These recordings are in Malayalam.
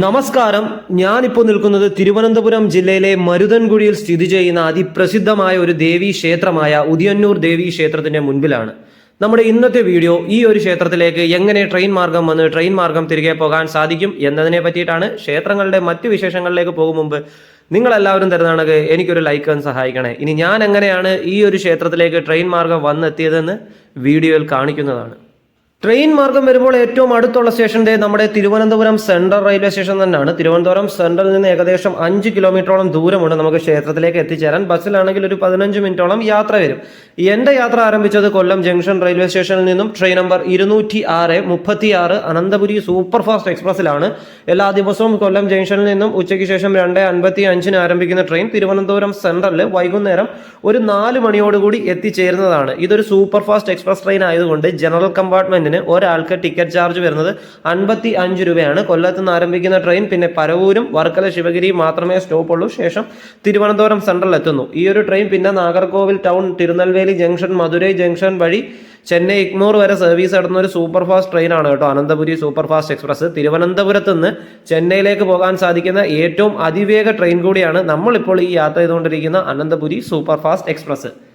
നമസ്കാരം. ഞാനിപ്പോൾ നിൽക്കുന്നത് തിരുവനന്തപുരം ജില്ലയിലെ മരുതൻകുഴിയിൽ സ്ഥിതി ചെയ്യുന്ന അതിപ്രസിദ്ധമായ ഒരു ദേവീ ക്ഷേത്രമായ ഉദിയന്നൂർ ദേവീ ക്ഷേത്രത്തിന്റെ മുൻപിലാണ്. നമ്മുടെ ഇന്നത്തെ വീഡിയോ ഈ ഒരു ക്ഷേത്രത്തിലേക്ക് എങ്ങനെ ട്രെയിൻ മാർഗം വന്ന് ട്രെയിൻ മാർഗം തിരികെ പോകാൻ സാധിക്കും എന്നതിനെ പറ്റിയിട്ടാണ് ക്ഷേത്രങ്ങളുടെ മറ്റ് വിശേഷങ്ങളിലേക്ക് പോകും മുമ്പ് നിങ്ങളെല്ലാവരും തരുന്നതാണെങ്കിൽ എനിക്കൊരു ലൈക്ക് സഹായിക്കണേ. ഇനി ഞാൻ എങ്ങനെയാണ് ഈ ഒരു ക്ഷേത്രത്തിലേക്ക് ട്രെയിൻ മാർഗം വന്നെത്തിയതെന്ന് വീഡിയോയിൽ കാണിക്കുന്നതാണ്. ട്രെയിൻ മാർഗം വരുമ്പോൾ ഏറ്റവും അടുത്തുള്ള സ്റ്റേഷൻ നമ്മുടെ തിരുവനന്തപുരം സെൻട്രൽ റെയിൽവേ സ്റ്റേഷൻ തന്നെയാണ്. തിരുവനന്തപുരം സെൻട്രലിൽ നിന്ന് ഏകദേശം അഞ്ച് കിലോമീറ്ററോളം ദൂരമുണ്ട് നമുക്ക് ക്ഷേത്രത്തിലേക്ക് എത്തിച്ചേരാൻ. ബസ്സിലാണെങ്കിൽ ഒരു പതിനഞ്ച് മിനിറ്റോളം യാത്ര വരും. എന്റെ യാത്ര ആരംഭിച്ചത് കൊല്ലം ജംഗ്ഷൻ റെയിൽവേ സ്റ്റേഷനിൽ നിന്നും ട്രെയിൻ നമ്പർ ഇരുന്നൂറ്റി ആറ് മുപ്പത്തി ആറ് അനന്തപുരി സൂപ്പർ ഫാസ്റ്റ് എക്സ്പ്രസ്സിലാണ് എല്ലാ ദിവസവും കൊല്ലം ജംഗ്ഷനിൽ നിന്നും ഉച്ചയ്ക്ക് ശേഷം രണ്ട് അൻപത്തി അഞ്ചിന് ആരംഭിക്കുന്ന ട്രെയിൻ തിരുവനന്തപുരം സെൻട്രലിൽ വൈകുന്നേരം ഒരു നാല് മണിയോടുകൂടി എത്തിച്ചേരുന്നതാണ്. ഇതൊരു സൂപ്പർ ഫാസ്റ്റ് എക്സ്പ്രസ് ട്രെയിൻ ആയതുകൊണ്ട് ജനറൽ കമ്പാർട്ട്മെന്റിന് ഒരാൾക്ക് ടിക്കറ്റ് ചാർജ് വരുന്നത് അൻപത്തി അഞ്ച് രൂപയാണ്. കൊല്ലത്ത് നിന്ന് ആരംഭിക്കുന്ന ട്രെയിൻ പിന്നെ പരവൂരും വർക്കല ശിവഗിരിയും മാത്രമേ സ്റ്റോപ്പ് ഉള്ളൂ. ശേഷം തിരുവനന്തപുരം സെൻട്രൽ എത്തുന്നു. ഈ ഒരു ട്രെയിൻ പിന്നെ Nagercoil town Tirunelveli junction Madurai junction വഴി ചെന്നൈ ഇഗ്നോർ വരെ സർവീസ് നടത്തുന്ന ഒരു സൂപ്പർ ഫാസ്റ്റ് ട്രെയിനാണ് കേട്ടോ. അനന്തപുരി സൂപ്പർ ഫാസ്റ്റ് എക്സ്പ്രസ് തിരുവനന്തപുരത്ത് നിന്ന് ചെന്നൈയിലേക്ക് പോകാൻ സാധിക്കുന്ന ഏറ്റവും അതിവേഗ ട്രെയിൻ കൂടിയാണ് നമ്മളിപ്പോൾ ഈ യാത്ര ചെയ്തുകൊണ്ടിരിക്കുന്ന അനന്തപുരി സൂപ്പർ ഫാസ്റ്റ് എക്സ്പ്രസ്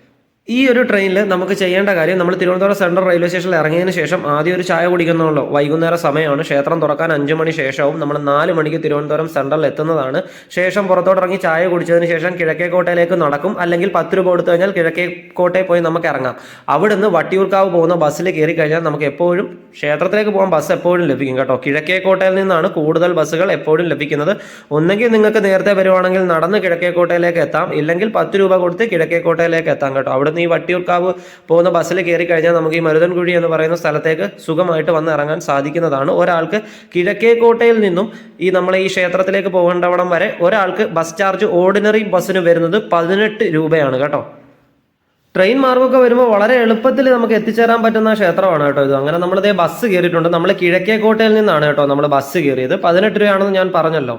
ഈ ഒരു ട്രെയിനിൽ നമുക്ക് ചെയ്യേണ്ട കാര്യം നമ്മൾ തിരുവനന്തപുരം സെൻട്രൽ റെയിൽവേ സ്റ്റേഷനിൽ ഇറങ്ങിയതിന് ശേഷം ആദ്യം ഒരു ചായ കുടിക്കുന്നുള്ളൂ. വൈകുന്നേര സമയമാണ്. ക്ഷേത്രം തുറക്കാൻ അഞ്ചു മണി ശേഷവും നമ്മൾ നാല് മണിക്ക് തിരുവനന്തപുരം സെൻട്രലിൽ എത്തുന്നതാണ്. ശേഷം പുറത്തോട്ട് ഇറങ്ങി ചായ കുടിച്ചതിന് ശേഷം കിഴക്കേക്കോട്ടയിലേക്ക് നടക്കും. അല്ലെങ്കിൽ പത്ത് രൂപ കൊടുത്തു കഴിഞ്ഞാൽ കിഴക്കേക്കോട്ടയിൽ പോയി നമുക്ക് ഇറങ്ങാം. അവിടുന്ന് വട്ടിയൂർക്കാവ് പോകുന്ന ബസ്സിൽ കയറി കഴിഞ്ഞാൽ നമുക്ക് എപ്പോഴും ക്ഷേത്രത്തിലേക്ക് പോകാൻ ബസ് എപ്പോഴും ലഭിക്കും കേട്ടോ. കിഴക്കേക്കോട്ടയിൽ നിന്നാണ് കൂടുതൽ ബസ്സുകൾ എപ്പോഴും ലഭിക്കുന്നത്. ഒന്നെങ്കിൽ നിങ്ങൾക്ക് നേരത്തെ വരുവാണെങ്കിൽ നടന്ന് കിഴക്കേക്കോട്ടയിലേക്ക് എത്താം. ഇല്ലെങ്കിൽ പത്ത് രൂപ കൊടുത്ത് കിഴക്കേക്കോട്ടയിലേക്ക് എത്താം കേട്ടോ. അവിടുന്ന് ഈ വട്ടിയൂർക്കാവ് പോകുന്ന ബസ്സിൽ കയറി കഴിഞ്ഞാൽ നമുക്ക് ഈ മരുതൻകുഴി എന്ന് പറയുന്ന സ്ഥലത്തേക്ക് സുഖമായിട്ട് വന്ന് ഇറങ്ങാൻ സാധിക്കുന്നതാണ്. ഒരാൾക്ക് കിഴക്കേക്കോട്ടയിൽ നിന്നും ഈ നമ്മളെ ഈ ക്ഷേത്രത്തിലേക്ക് പോകേണ്ടവിടം വരെ ഒരാൾക്ക് ബസ് ചാർജ് ഓർഡിനറി ബസ്സിന് വരുന്നത് പതിനെട്ട് രൂപയാണ് കേട്ടോ. ട്രെയിൻ മാർഗമൊക്കെ വരുമ്പോൾ വളരെ എളുപ്പത്തിൽ നമുക്ക് എത്തിച്ചേരാൻ പറ്റുന്ന ക്ഷേത്രമാണ് കേട്ടോ ഇത്. അങ്ങനെ നമ്മളിതേ ബസ് കയറിയിട്ടുണ്ട്. നമ്മൾ കിഴക്കേക്കോട്ടയിൽ നിന്നാണ് കേട്ടോ നമ്മൾ ബസ് കയറിയത്. പതിനെട്ട് രൂപയാണെന്ന് ഞാൻ പറഞ്ഞല്ലോ.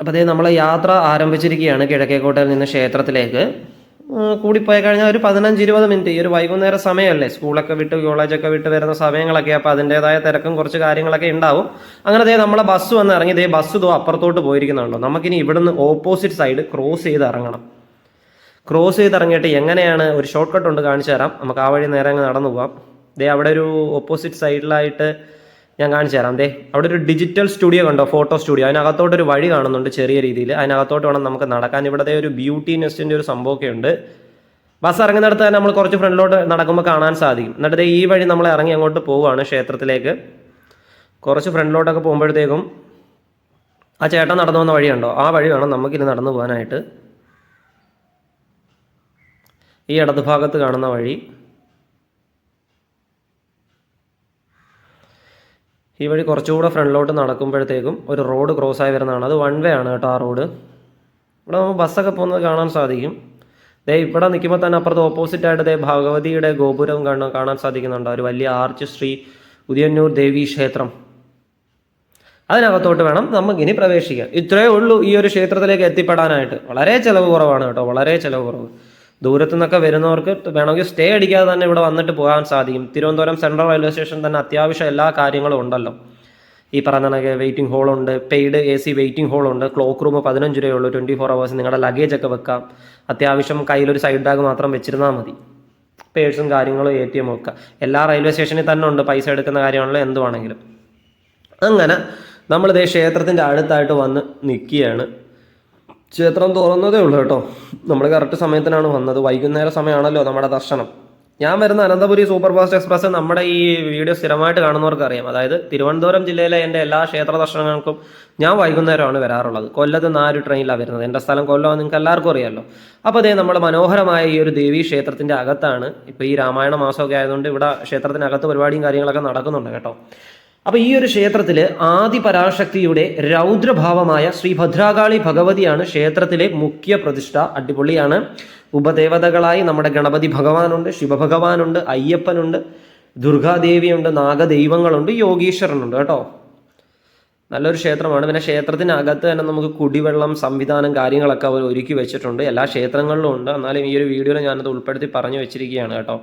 അപ്പോൾ അതേ നമ്മളെ യാത്ര ആരംഭിച്ചിരിക്കുകയാണ് കിഴക്കേക്കോട്ടയിൽ നിന്ന് ക്ഷേത്രത്തിലേക്ക്. കൂടിപ്പോയി കഴിഞ്ഞാൽ ഒരു പതിനഞ്ച് ഇരുപത് മിനിറ്റ്. ഈ ഒരു വൈകുന്നേര സമയമല്ലേ സ്കൂളൊക്കെ വിട്ട് കോളേജൊക്കെ വിട്ട് വരുന്ന സമയങ്ങളൊക്കെ അപ്പോൾ അതിന്റെതായ തിരക്കും കുറച്ച് കാര്യങ്ങളൊക്കെ ഉണ്ടാവും അങ്ങനെ ദേ നമ്മളെ ബസ് വന്ന് ഇറങ്ങി ദേ ബസ് ഇതോ അപ്പുറത്തോട്ട് പോയിരിക്കുന്നുണ്ടോ? നമുക്കിനി ഇവിടുന്ന് ഓപ്പോസിറ്റ് സൈഡ് ക്രോസ് ചെയ്ത് ഇറങ്ങണം ക്രോസ് ചെയ്ത് ഇറങ്ങിയിട്ട് എങ്ങനെയാണ് ഒരു ഷോർട്ട് കട്ട് ഉണ്ട് കാണിച്ചു തരാം. നമുക്ക് ആ വഴി നേരെ അങ്ങ് നടന്നു പോവാം. ദേ അവിടെ ഒരു ഓപ്പോസിറ്റ് സൈഡിലായിട്ട് ഞാൻ കാണിച്ചു തരാം. ദേ അവിടെ ഒരു ഡിജിറ്റൽ സ്റ്റുഡിയോ കണ്ടോ? ഫോട്ടോ സ്റ്റുഡിയോ അതിനകത്തോട്ട് ഒരു വഴി കാണുന്നുണ്ട് ചെറിയ രീതിയിൽ. അതിനകത്തോട്ട് വേണം നമുക്ക് നടക്കാൻ. ഇവിടുത്തെ ഒരു ബ്യൂട്ടി നെസ്റ്റിന്റെ ഒരു സംഭവമൊക്കെ ഉണ്ട്. ബസ് ഇറങ്ങുന്നിടത്ത് തന്നെ നമ്മൾ കുറച്ച് ഫ്രണ്ടിലോട്ട് നടക്കുമ്പോൾ കാണാൻ സാധിക്കും. എന്നിട്ട് ഈ വഴി നമ്മൾ ഇറങ്ങി അങ്ങോട്ട് പോവുകയാണ് ക്ഷേത്രത്തിലേക്ക്. കുറച്ച് ഫ്രണ്ടിലോട്ടൊക്കെ പോകുമ്പോഴത്തേക്കും ആ ചേട്ടൻ നടന്നു വന്ന വഴിയുണ്ടോ ആ വഴി വേണം നമുക്കിത് നടന്നു പോകാനായിട്ട്. ഈ ഇടത് ഭാഗത്ത് കാണുന്ന വഴി. ഈ വഴി കുറച്ചുകൂടെ ഫ്രണ്ടിലോട്ട് നടക്കുമ്പോഴത്തേക്കും ഒരു റോഡ് ക്രോസ് ആയി വരുന്നതാണ്. അത് വൺ വേ ആണ് കേട്ടോ ആ റോഡ്. ഇവിടെ നമുക്ക് ബസ്സൊക്കെ പോകുന്നത് കാണാൻ സാധിക്കും. ദേ ഇവിടെ നിൽക്കുമ്പോൾ തന്നെ അപ്പുറത്ത് ഓപ്പോസിറ്റ് ആയിട്ട് ദേ ഭഗവതിയുടെ ഗോപുരം കാണാൻ കാണാൻ സാധിക്കുന്നുണ്ട്. ഒരു വലിയ ആർച്ച് ശ്രീ ഉദയന്നൂർ ദേവി ക്ഷേത്രം. അതിനകത്തോട്ട് വേണം നമുക്കിനി പ്രവേശിക്കാം. ഇത്രയേ ഉള്ളൂ ഈ ഒരു ക്ഷേത്രത്തിലേക്ക് എത്തിപ്പെടാനായിട്ട്. വളരെ ചിലവ് കുറവാണ് കേട്ടോ. വളരെ ചിലവ് കുറവ്. ദൂരത്തു നിന്നൊക്കെ വരുന്നവർക്ക് വേണമെങ്കിൽ സ്റ്റേ അടിക്കാതെ തന്നെ ഇവിടെ വന്നിട്ട് പോകാൻ സാധിക്കും. തിരുവനന്തപുരം സെൻട്രൽ റെയിൽവേ സ്റ്റേഷൻ തന്നെ അത്യാവശ്യം എല്ലാ കാര്യങ്ങളും ഉണ്ടല്ലോ. ഈ പറഞ്ഞ കണക്ക് വെയിറ്റിംഗ് ഹോളുണ്ട് പെയ്ഡ് എ സി വെയിറ്റിംഗ് ഹോളുണ്ട് ക്ലോക്ക് റൂം പതിനഞ്ച് രൂപയുള്ളൂ ട്വന്റി ഫോർ അവേഴ്സ് നിങ്ങളുടെ ലഗേജ് ഒക്കെ വെക്കാം. അത്യാവശ്യം കയ്യിലൊരു സൈഡ് ബാഗ് മാത്രം വെച്ചിരുന്നാൽ മതി. പേഴ്സും കാര്യങ്ങളും എ ടി എം ഒക്കെ. എല്ലാ റെയിൽവേ സ്റ്റേഷനിൽ തന്നെ ഉണ്ട് പൈസ എടുക്കുന്ന കാര്യമാണല്ലോ എന്തുവാണെങ്കിലും അങ്ങനെ നമ്മളിതേ ക്ഷേത്രത്തിന്റെ അടുത്തായിട്ട് വന്ന് നിൽക്കുകയാണ്. ക്ഷേത്രം തുറന്നതേ ഉള്ളൂ കേട്ടോ. നമ്മൾ കറക്റ്റ് സമയത്തിനാണ് വന്നത്. വൈകുന്നേര സമയമാണല്ലോ നമ്മുടെ ദർശനം. ഞാൻ വരുന്ന അനന്തപുരി സൂപ്പർ ഫാസ്റ്റ് എക്സ്പ്രസ് നമ്മുടെ ഈ വീഡിയോ സ്ഥിരമായിട്ട് കാണുന്നവർക്ക് അറിയാം അതായത് തിരുവനന്തപുരം ജില്ലയിലെ എന്റെ എല്ലാ ക്ഷേത്ര ദർശനങ്ങൾക്കും ഞാൻ വൈകുന്നേരമാണ് വരാറുള്ളത്. കൊല്ലത്ത് ഒരു ട്രെയിനിലാണ് വരുന്നത്. എന്റെ സ്ഥലം കൊല്ലം നിങ്ങൾക്ക് എല്ലാവർക്കും അറിയാമല്ലോ അപ്പോൾ അതേ നമ്മൾ മനോഹരമായ ഈ ഒരു ദേവീ ക്ഷേത്രത്തിന്റെ അകത്താണ് ഇപ്പോൾ ഈ രാമായണ മാസമൊക്കെ ആയതുകൊണ്ട് ഇവിടെ ക്ഷേത്രത്തിനകത്ത് പരിപാടിയും കാര്യങ്ങളൊക്കെ നടക്കുന്നുണ്ട് കേട്ടോ. അപ്പൊ ഈ ഒരു ക്ഷേത്രത്തിൽ ആദി പരാശക്തിയുടെ രൗദ്രഭാവമായ ശ്രീ ഭദ്രാകാളി ഭഗവതിയാണ് ക്ഷേത്രത്തിലെ മുഖ്യ പ്രതിഷ്ഠ. അടിപൊളിയാണ്. ഉപദേവതകളായി നമ്മുടെ ഗണപതി ഭഗവാനുണ്ട് ശിവഭഗവാനുണ്ട് അയ്യപ്പനുണ്ട് ദുർഗാദേവിയുണ്ട് നാഗദൈവങ്ങളുണ്ട് യോഗീശ്വരനുണ്ട് കേട്ടോ. നല്ലൊരു ക്ഷേത്രമാണ്. പിന്നെ ക്ഷേത്രത്തിനകത്ത് തന്നെ നമുക്ക് കുടിവെള്ളം സംവിധാനം കാര്യങ്ങളൊക്കെ അവർ ഒരുക്കി വെച്ചിട്ടുണ്ട്. എല്ലാ ക്ഷേത്രങ്ങളിലും ഉണ്ട്. എന്നാലും ഈ ഒരു വീഡിയോയിൽ ഞാനത് ഉൾപ്പെടുത്തി പറഞ്ഞു വെച്ചിരിക്കുകയാണ് കേട്ടോ.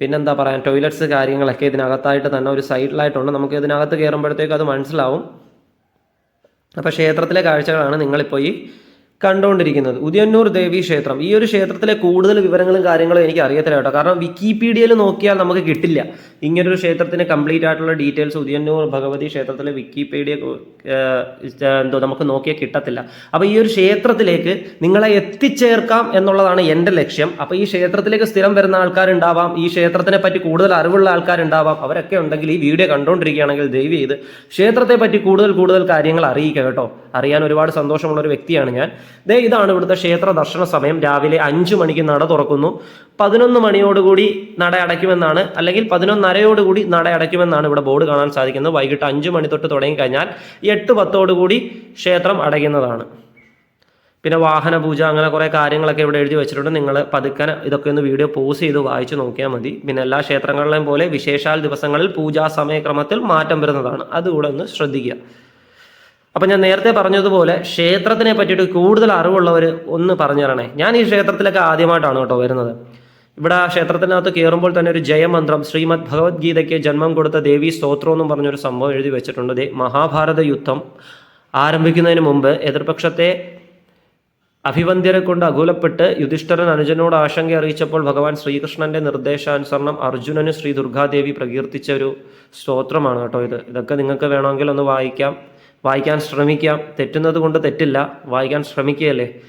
പിന്നെന്താ പറയാൻ ടോയ്ലറ്റ്സ് കാര്യങ്ങളൊക്കെ ഇതിനകത്തായിട്ട് തന്നെ ഒരു സൈഡിലായിട്ടുണ്ട് നമുക്ക് ഇതിനകത്ത് കയറുമ്പോഴത്തേക്ക് അത് മനസ്സിലാവും. അപ്പോൾ ക്ഷേത്രത്തിലെ കാഴ്ചകളാണ് നിങ്ങളിപ്പോൾ ഈ കണ്ടുകൊണ്ടിരിക്കുന്നത്. ഉദയന്നൂർ ദേവി ക്ഷേത്രം. ഈ ഒരു ക്ഷേത്രത്തിലെ കൂടുതൽ വിവരങ്ങളും കാര്യങ്ങളും എനിക്ക് അറിയത്തില്ല കേട്ടോ. കാരണം വിക്കിപീഡിയയിൽ നോക്കിയാൽ നമുക്ക് കിട്ടില്ല. ഇങ്ങനൊരു ക്ഷേത്രത്തിന് കംപ്ലീറ്റ് ആയിട്ടുള്ള ഡീറ്റെയിൽസ് ഉദയന്നൂർ ഭഗവതി ക്ഷേത്രത്തിലെ വിക്കിപീഡിയ എന്തോ നമുക്ക് നോക്കിയാൽ കിട്ടത്തില്ല. അപ്പോൾ ഈ ഒരു ക്ഷേത്രത്തിലേക്ക് നിങ്ങളെ എത്തിച്ചേർക്കാം എന്നുള്ളതാണ് എന്റെ ലക്ഷ്യം. അപ്പോൾ ഈ ക്ഷേത്രത്തിലേക്ക് സ്ഥിരം വരുന്ന ആൾക്കാരുണ്ടാവാം. ഈ ക്ഷേത്രത്തിനെ പറ്റി കൂടുതൽ അറിവുള്ള ആൾക്കാരുണ്ടാവാം. അവരൊക്കെ ഉണ്ടെങ്കിൽ ഈ വീഡിയോ കണ്ടുകൊണ്ടിരിക്കുകയാണെങ്കിൽ ദയവ് ചെയ്ത് ക്ഷേത്രത്തെ പറ്റി കൂടുതൽ കൂടുതൽ കാര്യങ്ങൾ അറിയിക്കുക കേട്ടോ. അറിയാൻ ഒരുപാട് സന്തോഷമുള്ള ഒരു വ്യക്തിയാണ് ഞാൻ. ദേ ഇതാണ് ഇവിടുത്തെ ക്ഷേത്ര ദർശന സമയം. രാവിലെ അഞ്ചു മണിക്ക് നട തുറക്കുന്നു. പതിനൊന്ന് മണിയോടുകൂടി നട അടയ്ക്കുമെന്നാണ് അല്ലെങ്കിൽ പതിനൊന്നരയോടുകൂടി നട അടയ്ക്കുമെന്നാണ് ഇവിടെ ബോർഡ് കാണാൻ സാധിക്കുന്നത്. വൈകിട്ട് അഞ്ചു മണി തൊട്ട് തുടങ്ങിക്കഴിഞ്ഞാൽ എട്ട് പത്തോടുകൂടി ക്ഷേത്രം അടയ്ക്കുന്നതാണ്. പിന്നെ വാഹന പൂജ അങ്ങനെ കുറേ കാര്യങ്ങളൊക്കെ ഇവിടെ എഴുതി വെച്ചിട്ടുണ്ട്. നിങ്ങൾ പതുക്കെ ഇതൊക്കെ ഒന്ന് വീഡിയോ പോസ് ചെയ്ത് വായിച്ചു നോക്കിയാൽ മതി. പിന്നെ എല്ലാ ക്ഷേത്രങ്ങളിലെയും പോലെ വിശേഷാൽ ദിവസങ്ങളിൽ പൂജാ സമയക്രമത്തിൽ മാറ്റം വരുന്നതാണ്. അതുകൂടെ ഒന്ന് ശ്രദ്ധിക്കുക. അപ്പം ഞാൻ നേരത്തെ പറഞ്ഞതുപോലെ ക്ഷേത്രത്തിനെ പറ്റിയിട്ട് കൂടുതൽ അറിവുള്ളവർ ഒന്ന് പറഞ്ഞു തരണേ ഞാൻ ഈ ക്ഷേത്രത്തിലൊക്കെ ആദ്യമായിട്ടാണ് കേട്ടോ വരുന്നത്. ഇവിടെ ആ ക്ഷേത്രത്തിനകത്ത് കയറുമ്പോൾ തന്നെ ഒരു ജയമന്ത്രം ശ്രീമദ് ഭഗവത്ഗീതയ്ക്ക് ജന്മം കൊടുത്ത ദേവി സ്തോത്രം എന്നും പറഞ്ഞൊരു സംഭവം എഴുതി വെച്ചിട്ടുണ്ട്. മഹാഭാരത യുദ്ധം ആരംഭിക്കുന്നതിന് മുമ്പ് എതിർപക്ഷത്തെ അഭിവന്ധ്യരെ കൊണ്ട് അകുലപ്പെട്ട് യുധിഷ്ഠരൻ അനുജനോട് ആശങ്ക അറിയിച്ചപ്പോൾ ഭഗവാൻ ശ്രീകൃഷ്ണന്റെ നിർദ്ദേശാനുസരണം അർജുനന് ശ്രീ ദുർഗാദേവി പ്രകീർത്തിച്ച ഒരു സ്തോത്രമാണ് കേട്ടോ ഇത്. ഇതൊക്കെ നിങ്ങൾക്ക് വേണമെങ്കിൽ ഒന്ന് വായിക്കാം. വായിക്കാൻ ശ്രമിക്കാം തെറ്റുന്നത് കൊണ്ട് തെറ്റില്ല. വായിക്കാൻ ശ്രമിക്കുകയല്ലേ?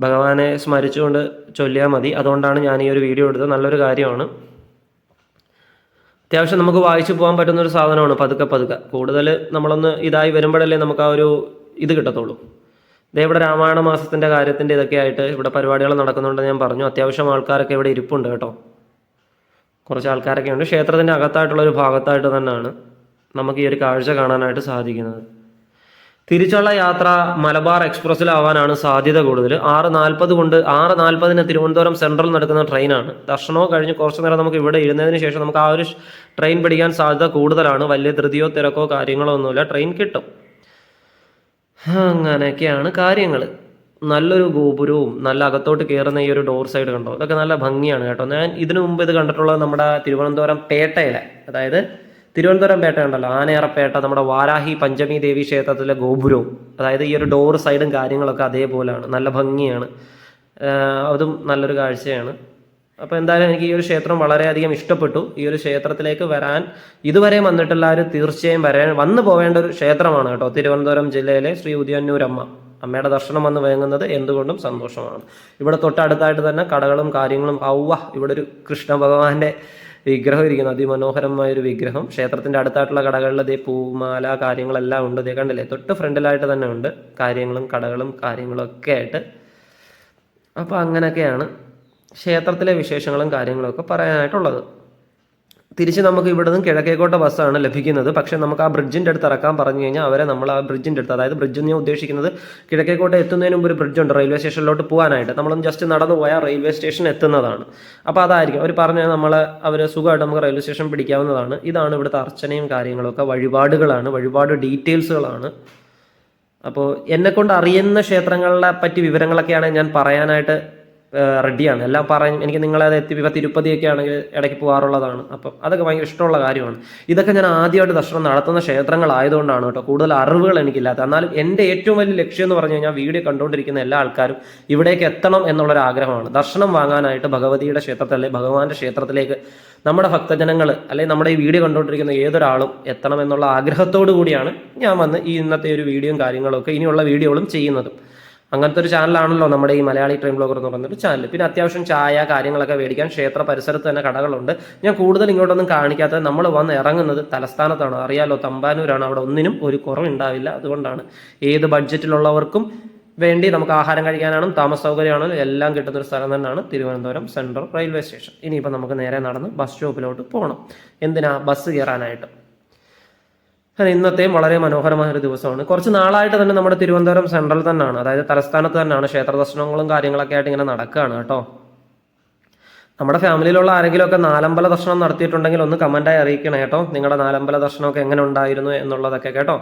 ഭഗവാനെ സ്മരിച്ചുകൊണ്ട് ചൊല്ലിയാൽ മതി. അതുകൊണ്ടാണ് ഞാൻ ഈ ഒരു വീഡിയോ എടുത്തത്. നല്ലൊരു കാര്യമാണ്. അത്യാവശ്യം നമുക്ക് വായിച്ചു പോകാൻ പറ്റുന്ന ഒരു സാധനമാണ്. പതുക്കെ പതുക്കെ. കൂടുതൽ നമ്മളൊന്ന് ഇതായി വരുമ്പോഴല്ലേ നമുക്ക് ആ ഒരു ഇത് കിട്ടത്തുള്ളൂ. ദേ ഇവിടെ രാമായണ മാസത്തിന്റെ കാര്യത്തിന്റെ ഇതൊക്കെ ആയിട്ട് ഇവിടെ പരിപാടികൾ നടക്കുന്നുണ്ടെന്ന് ഞാൻ പറഞ്ഞു. അത്യാവശ്യം ആൾക്കാരൊക്കെ ഇവിടെ ഇരിപ്പുണ്ട് കേട്ടോ. കുറച്ച് ആൾക്കാരൊക്കെ ഉണ്ട്. ക്ഷേത്രത്തിന്റെ അകത്തായിട്ടുള്ള ഒരു ഭാഗത്തായിട്ട് തന്നെയാണ് നമുക്ക് ഈ ഒരു കാഴ്ച കാണാനായിട്ട് സാധിക്കുന്നത്. തിരിച്ചുള്ള യാത്ര മലബാർ എക്സ്പ്രസ്സിലാവാനാണ് സാധ്യത കൂടുതൽ. ആറ് നാൽപ്പത് കൊണ്ട് ആറ് നാൽപ്പതിന് തിരുവനന്തപുരം സെൻട്രൽ നടക്കുന്ന ട്രെയിനാണ്. ദർശനവും കഴിഞ്ഞ് കുറച്ച് നേരം നമുക്ക് ഇവിടെ ഇരുന്നതിന് ശേഷം നമുക്ക് ആ ഒരു ട്രെയിൻ പിടിക്കാൻ സാധ്യത കൂടുതലാണ്. വലിയ ധൃതിയോ തിരക്കോ കാര്യങ്ങളോ ഒന്നുമില്ല. ട്രെയിൻ കിട്ടും. അങ്ങനെയൊക്കെയാണ് കാര്യങ്ങൾ നല്ലൊരു ഗോപുരവും നല്ല അകത്തോട്ട് കയറുന്ന ഈ ഒരു ഡോർ സൈഡ് കണ്ടോ? ഇതൊക്കെ നല്ല ഭംഗിയാണ് കേട്ടോ. ഞാൻ ഇതിനു മുമ്പ് ഇത് കണ്ടിട്ടുള്ളത് നമ്മുടെ തിരുവനന്തപുരം പേട്ടയിലെ. അതായത് തിരുവനന്തപുരം പേട്ട ഉണ്ടല്ലോ ആനയറപ്പേട്ട നമ്മുടെ വാരാഹി പഞ്ചമി ദേവി ക്ഷേത്രത്തിലെ ഗോപുരവും. അതായത് ഈ ഒരു ഡോർ സൈഡും കാര്യങ്ങളൊക്കെ അതേപോലെയാണ് നല്ല ഭംഗിയാണ്. അതും നല്ലൊരു കാഴ്ചയാണ്. അപ്പോൾ എന്തായാലും എനിക്ക് ഈ ഒരു ക്ഷേത്രം വളരെയധികം ഇഷ്ടപ്പെട്ടു. ഈ ഒരു ക്ഷേത്രത്തിലേക്ക് വരാൻ ഇതുവരെ വന്നിട്ടുള്ളവർ തീർച്ചയായും വരാൻ വന്നു പോവേണ്ട ഒരു ക്ഷേത്രമാണ് കേട്ടോ തിരുവനന്തപുരം ജില്ലയിലെ ശ്രീ ഉദയന്നൂരമ്മ. അമ്മയുടെ ദർശനം വന്ന് വേങ്ങുന്നത് എന്തുകൊണ്ടും സന്തോഷമാണ്. ഇവിടെ തൊട്ടടുത്തായിട്ട് തന്നെ കടകളും കാര്യങ്ങളും ഔവ ഇവിടെ ഒരു കൃഷ്ണ ഭഗവാന്റെ വിഗ്രഹം ഇരിക്കുന്നത് അതിമനോഹരമായ ഒരു വിഗ്രഹം. ക്ഷേത്രത്തിന്റെ അടുത്തായിട്ടുള്ള കടകളിൽ ദേ പൂമാല കാര്യങ്ങളെല്ലാം ഉണ്ട്. ദേ കണ്ടില്ലേ? തൊട്ട് ഫ്രണ്ടിലായിട്ട് തന്നെ ഉണ്ട്. കാര്യങ്ങളും കടകളും കാര്യങ്ങളും ഒക്കെ ആയിട്ട്. അപ്പോൾ അങ്ങനെയൊക്കെയാണ് ക്ഷേത്രത്തിലെ വിശേഷങ്ങളും കാര്യങ്ങളും ഒക്കെ പറയാനായിട്ടുള്ളത്. തിരിച്ച് നമുക്ക് ഇവിടെ നിന്ന് കിഴക്കേക്കോട്ട ബസ്സാണ് ലഭിക്കുന്നത്. പക്ഷേ നമുക്ക് ആ ബ്രിഡ്ജിന്റെ അടുത്ത് ഇറക്കാൻ പറഞ്ഞു കഴിഞ്ഞാൽ അവരെ നമ്മൾ ആ ബ്രിഡ്ജിന്റെ അടുത്ത് അതായത് ബ്രിഡ്ജ് ഞാൻ ഉദ്ദേശിക്കുന്നത് കിഴക്കേക്കോട്ട എത്തുന്നതിന് മുമ്പ് ഒരു ബ്രിഡ്ജ് ഉണ്ട് റെയിൽവേ സ്റ്റേഷനിലോട്ട് പോകാനായിട്ട്. നമ്മളൊന്ന് ജസ്റ്റ് നടന്നു പോയാൽ റെയിൽവേ സ്റ്റേഷൻ എത്തുന്നതാണ്. അപ്പോൾ അതായിരിക്കും. അവർ പറഞ്ഞാൽ നമ്മൾ അവർ സുഖമായിട്ട് നമുക്ക് റെയിൽവേ സ്റ്റേഷൻ പിടിക്കാവുന്നതാണ്. ഇതാണ് ഇവിടുത്തെ അർച്ചനയും കാര്യങ്ങളൊക്കെ. വഴിപാടുകളാണ്. വഴിപാട് ഡീറ്റെയിൽസുകളാണ്. അപ്പോൾ എന്നെക്കൊണ്ട് അറിയുന്ന ക്ഷേത്രങ്ങളെ പറ്റി വിവരങ്ങളൊക്കെയാണ് ഞാൻ പറയാനായിട്ട് റെഡിയാണ്. എല്ലാം പറയും എനിക്ക് നിങ്ങളെ എത്തി ഇപ്പം തിരുപ്പതിയൊക്കെ ആണെങ്കിൽ ഇടയ്ക്ക് പോകാറുള്ളതാണ്. അപ്പം അതൊക്കെ ഭയങ്കര ഇഷ്ടമുള്ള കാര്യമാണ്. ഇതൊക്കെ ഞാൻ ആദ്യമായിട്ട് ദർശനം നടത്തുന്ന ക്ഷേത്രങ്ങളായതുകൊണ്ടാണ് കേട്ടോ കൂടുതൽ അറിവുകൾ എനിക്കില്ലാത്ത എന്നാലും എന്റെ ഏറ്റവും വലിയ ലക്ഷ്യം എന്ന് പറഞ്ഞു കഴിഞ്ഞാൽ വീഡിയോ കണ്ടുകൊണ്ടിരിക്കുന്ന എല്ലാ ആൾക്കാരും ഇവിടേക്ക് എത്തണം എന്നുള്ളൊരു ആഗ്രഹമാണ്. ദർശനം വാങ്ങാനായിട്ട് ഭഗവതിയുടെ ക്ഷേത്രത്തിൽ അല്ലെങ്കിൽ ഭഗവാന്റെ ക്ഷേത്രത്തിലേക്ക് നമ്മുടെ ഭക്തജനങ്ങൾ അല്ലെങ്കിൽ നമ്മുടെ ഈ വീഡിയോ കണ്ടുകൊണ്ടിരിക്കുന്ന ഏതൊരാളും എത്തണം എന്നുള്ള ആഗ്രഹത്തോടു കൂടിയാണ് ഞാൻ വന്ന് ഈ ഇന്നത്തെ ഒരു വീഡിയോയും കാര്യങ്ങളൊക്കെ ഇനിയുള്ള വീഡിയോകളും ചെയ്യുന്നതും. അങ്ങനത്തെ ഒരു ചാനലാണല്ലോ നമ്മുടെ ഈ മലയാളി ട്രെയിൻ ബ്ലോഗർ എന്ന് പറയുന്ന ഒരു ചാനൽ പിന്നെ അത്യാവശ്യം ചായ കാര്യങ്ങളൊക്കെ മേടിക്കാൻ ക്ഷേത്ര പരിസരത്ത് തന്നെ കടകളുണ്ട്. ഞാൻ കൂടുതൽ ഇങ്ങോട്ടൊന്നും കാണിക്കാത്തത് നമ്മൾ വന്ന് ഇറങ്ങുന്നത് തലസ്ഥാനത്താണ്. അറിയാലോ തമ്പാനൂരാണ്. അവിടെ ഒന്നിനും ഒരു കുറവുണ്ടാവില്ല. അതുകൊണ്ടാണ് ഏത് ബഡ്ജറ്റിലുള്ളവർക്കും വേണ്ടി നമുക്ക് ആഹാരം കഴിക്കാനാണ് താമസ സൗകര്യമാണെങ്കിലും എല്ലാം കിട്ടുന്ന ഒരു സ്ഥലം തന്നെയാണ് തിരുവനന്തപുരം സെൻട്രൽ റെയിൽവേ സ്റ്റേഷൻ. ഇനിയിപ്പോൾ നമുക്ക് നേരെ നടന്ന് ബസ് സ്റ്റോപ്പിലോട്ട് പോകണം എന്തിനാ ബസ് കയറാനായിട്ട്? ഇന്നത്തെയും വളരെ മനോഹരമായ ഒരു ദിവസമാണ്. കുറച്ച് നാളായിട്ട് തന്നെ നമ്മുടെ തിരുവനന്തപുരം സെൻട്രൽ തന്നെയാണ്. അതായത് തലസ്ഥാനത്ത് തന്നെയാണ് ക്ഷേത്ര ദർശനങ്ങളും കാര്യങ്ങളൊക്കെ ആയിട്ട് ഇങ്ങനെ നടക്കുകയാണ് കേട്ടോ. നമ്മുടെ ഫാമിലിയിലുള്ള ആരെങ്കിലുമൊക്കെ നാലമ്പല ദർശനം നടത്തിയിട്ടുണ്ടെങ്കിൽ ഒന്ന് കമന്റായി അറിയിക്കണേ കേട്ടോ. നിങ്ങളുടെ നാലമ്പല ദർശനമൊക്കെ എങ്ങനെ ഉണ്ടായിരുന്നു എന്നുള്ളതൊക്കെ കേട്ടോ.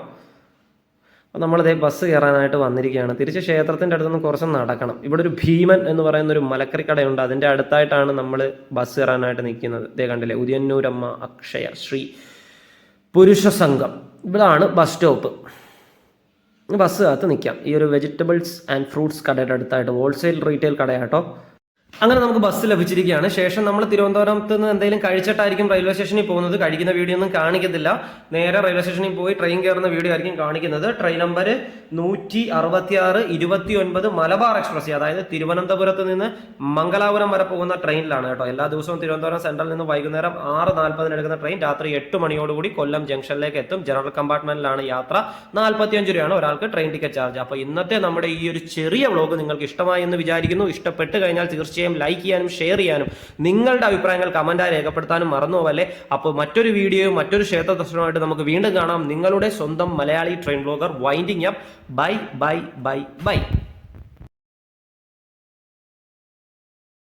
അപ്പോൾ നമ്മളിതേ ബസ് കയറാനായിട്ട് വന്നിരിക്കുകയാണ്. തിരിച്ച് ക്ഷേത്രത്തിന്റെ അടുത്തുനിന്ന് കുറച്ച് നടക്കണം. ഇവിടെ ഒരു ഭീമൻ എന്ന് പറയുന്ന ഒരു മലക്കറി കടയുണ്ട്. അതിന്റെ അടുത്തായിട്ടാണ് നമ്മൾ ബസ് കയറാനായിട്ട് നിൽക്കുന്നത്. ഇതേ കണ്ടില്ലേ? ഉദയന്നൂരമ്മ അക്ഷയ ശ്രീ പുരുഷ സംഘം ഇവിടാണ് ബസ് സ്റ്റോപ്പ് ബസ് അകത്ത് നിൽക്കാം ഈ ഒരു വെജിറ്റബിൾസ് ആൻഡ് ഫ്രൂട്ട്സ് കടയുടെ അടുത്തായിട്ട് ഹോൾസെയിൽ റീറ്റെയിൽ കടയാട്ടോ. അങ്ങനെ നമുക്ക് ബസ് ലഭിച്ചിരിക്കുകയാണ്. ശേഷം നമ്മൾ തിരുവനന്തപുരത്ത് നിന്ന് എന്തെങ്കിലും കഴിച്ചിട്ടായിരിക്കും റെയിൽവേ സ്റ്റേഷനിൽ പോകുന്നത്. കഴിക്കുന്ന വീഡിയോ ഒന്നും കാണിക്കത്തില്ല. നേരെ റെയിൽവേ സ്റ്റേഷനിൽ പോയി ട്രെയിൻ കയറുന്ന വീഡിയോ ആയിരിക്കും കാണിക്കുന്നത്. ട്രെയിൻ നമ്പർ നൂറ്റി അറുപത്തി ആറ് ഇരുപത്തി ഒൻപത് മലബാർ എക്സ്പ്രസ് അതായത് തിരുവനന്തപുരത്ത് നിന്ന് മംഗലാപുരം വരെ പോകുന്ന ട്രെയിനിലാണ് കേട്ടോ. എല്ലാ ദിവസവും തിരുവനന്തപുരം സെൻട്രലിൽ നിന്ന് വൈകുന്നേരം ആറ് നാൽപ്പതിന് എടുക്കുന്ന ട്രെയിൻ രാത്രി എട്ട് മണിയോടുകൂടി കൊല്ലം ജംഗ്ഷനിലേക്ക് എത്തും. ജനറൽ കമ്പാർട്ട്മെന്റിലാണ് യാത്ര. നാൽപ്പത്തിയഞ്ച് രൂപയാണ് ഒരാൾക്ക് ട്രെയിൻ ടിക്കറ്റ് ചാർജ് അപ്പോൾ ഇന്നത്തെ നമ്മുടെ ഈ ഒരു ചെറിയ വ്ലോഗ് നിങ്ങൾക്ക് ഇഷ്ടമായി എന്ന് വിചാരിക്കുന്നു. ഇഷ്ടപ്പെട്ട് കഴിഞ്ഞാൽ തീർച്ചയായും ലൈക്ക് ചെയ്യാനും ഷെയർ ചെയ്യാനും നിങ്ങളുടെ അഭിപ്രായങ്ങൾ കമന്റായി രേഖപ്പെടുത്താനും മറന്നു പോവല്ലേ? അപ്പോൾ മറ്റൊരു വീഡിയോയും മറ്റൊരു ക്ഷേത്ര ദർശനമായിട്ട് നമുക്ക് വീണ്ടും കാണാം. നിങ്ങളുടെ സ്വന്തം Malayali train blogger winding up bye bye bye bye